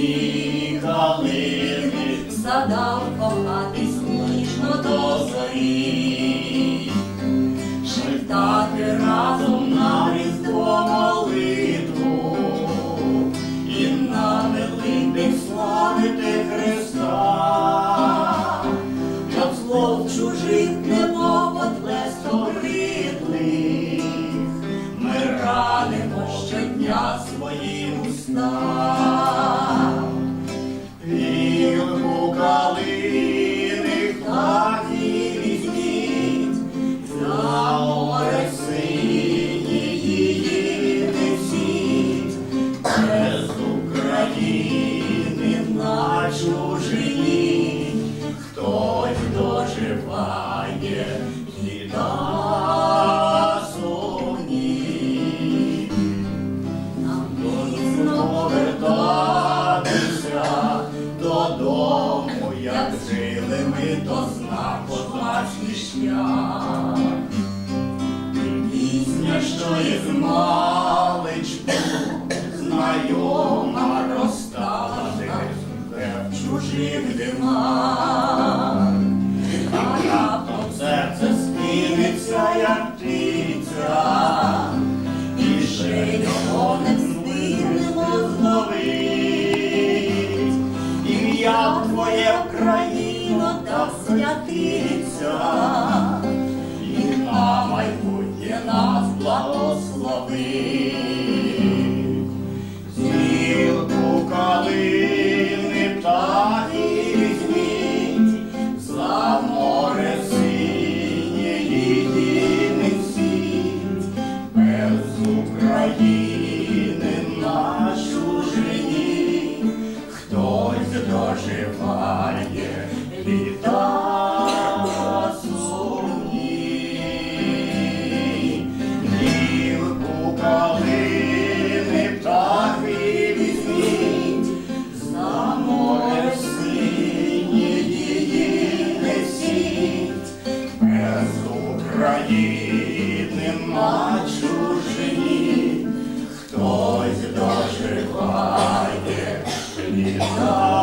сині калини, в садах кохати сніжно до зорі, шептати разом на різдво молитву, і на великих славити Христа, щоб слов чужих не гридлих, ми ранимо щодня свої уста. На чужині, хтось доживає літа сумні. Нам Міцно вертатися додому, як жили ми, то знак козацький шлях. Пісня, що із маличку знайома в чужих. А раптом серце спіниться, як птиця, і ще його не встигнемо. Ім'я твоє Україно та святиця, і на майбутнє нас благослови. України на чужині, хтось доживає літа